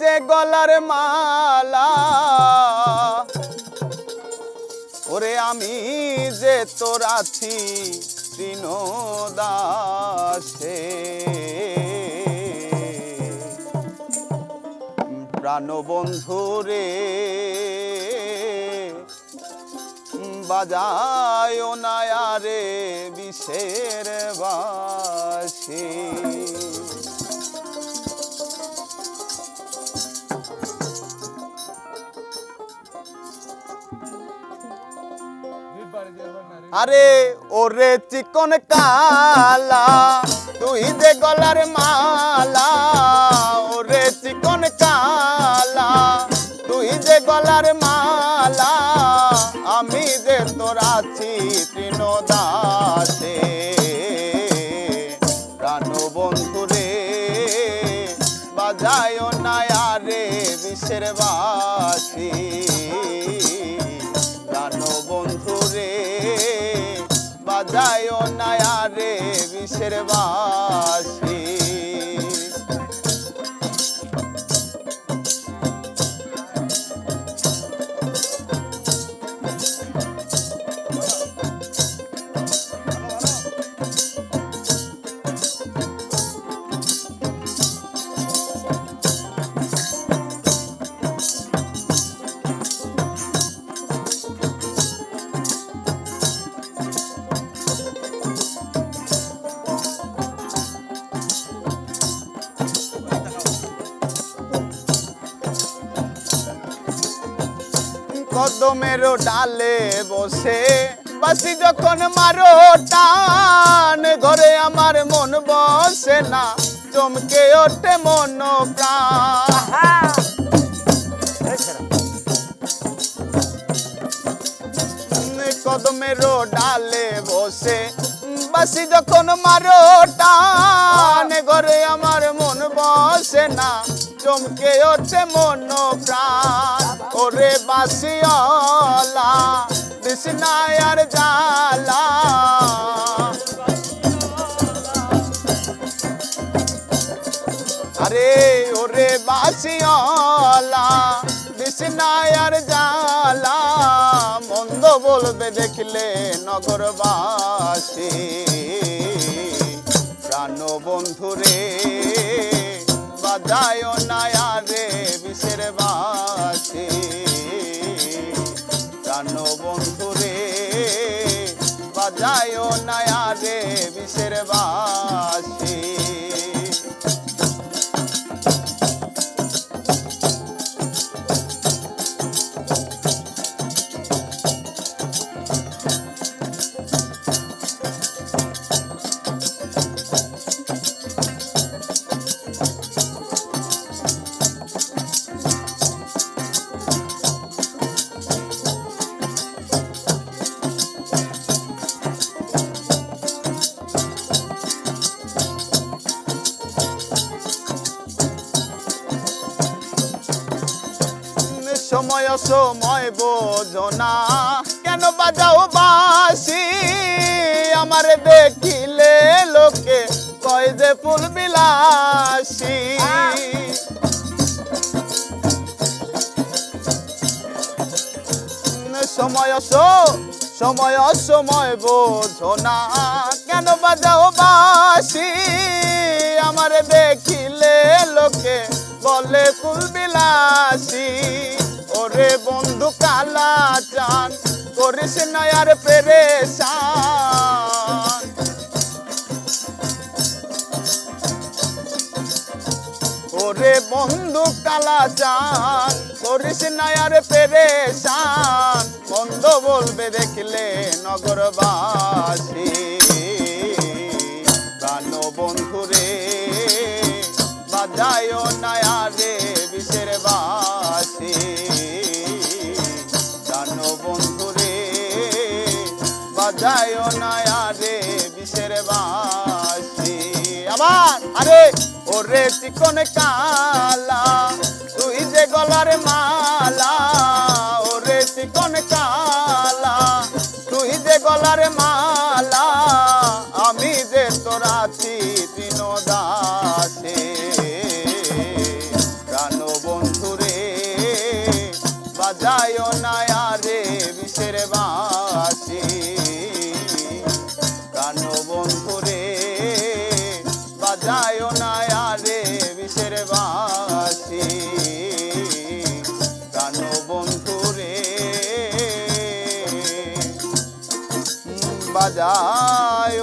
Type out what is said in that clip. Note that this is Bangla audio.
যে গলার মালা। ওরে আমি যে তোর আছি তৃণদাসে প্রাণবন্ধু রে বাজায় নায়ারে বিষের বাসী। আরে ওরে চিকন কালা, তুই যে গলার মালা, ওরে চিকন কালা, তুই যে গলার মালা, আমি যে তোর আছি তৃণদাসে। প্রাণ বন্ধু রে বাজায় নায়ারে বিষের বাসী। বাজায় রে বিষের বাসী। কদমের ডালে বসে। বাসি যখন মারো, টান ঘরে আমার মন বসে না। চমকে ওঠে মন প্রাণ। কদমের ডালে বসে। বাসি যখন মারো, টান ঘরে আমার মন বসে না। চমকে ওঠে মন প্রাণ। ওরে বাসিওলা বিষ্ণায়ার জালা আরে ওরে বাসিওলা বিষ্ণায়ার জালা মন্দ বলবে দেখলে নগরবাসী। প্রাণ বন্ধু বাজায় নায়ারে বিশের বাসী। সময় বোঝনা কেন বাজাও বাসি? আমার দেখিলে লোকে কয় যে ফুল বিলাসী। সময় সময় সময় বোঝনা কেন বাজাও বাসি? আমার দেখিলে লোকে বলে ফুল বিলাসী। ওরে বন্ধু কালা চান, করিস নয়ার পেরেশান। ওরে বন্ধু কালা চান, করিস নয়ার পেরেশান। বন্ধ বলবে দেখলে নগরবাসী। প্রাণ বন্ধু রে বাজায় ওরে চিকন কালা তুই যে গলার মালা ওরে চিকন কালা। বাজায়